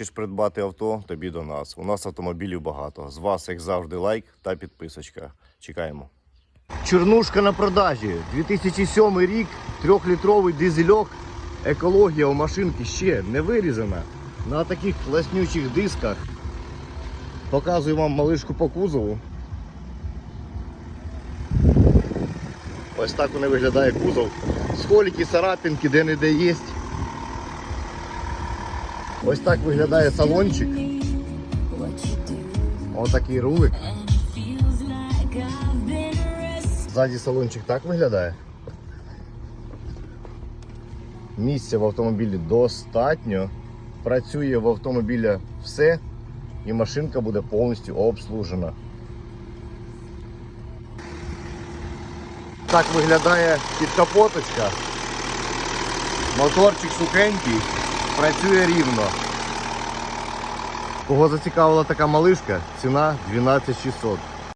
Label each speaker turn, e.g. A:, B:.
A: Хочеш придбати авто, тобі до нас. У нас автомобілів багато. З вас, як завжди, лайк та підписочка. Чекаємо. Чорнушка на продажі. 2007 рік, трьохлітровий дизельок. Екологія у машинки ще не вирізана. На таких класнючих дисках. Показую вам малишку по кузову. Ось так вони виглядає кузов. Сколіки, царапинки, де-не-де є. Ось так виглядає салончик. Ось такий рулик. Ззаді салончик так виглядає. Місця в автомобілі достатньо. Працює в автомобілі все, і машинка буде повністю обслужена. Так виглядає підкапоточка. Моторчик сухенький, працює рівно. Кого зацікавила така малишка, ціна 12600.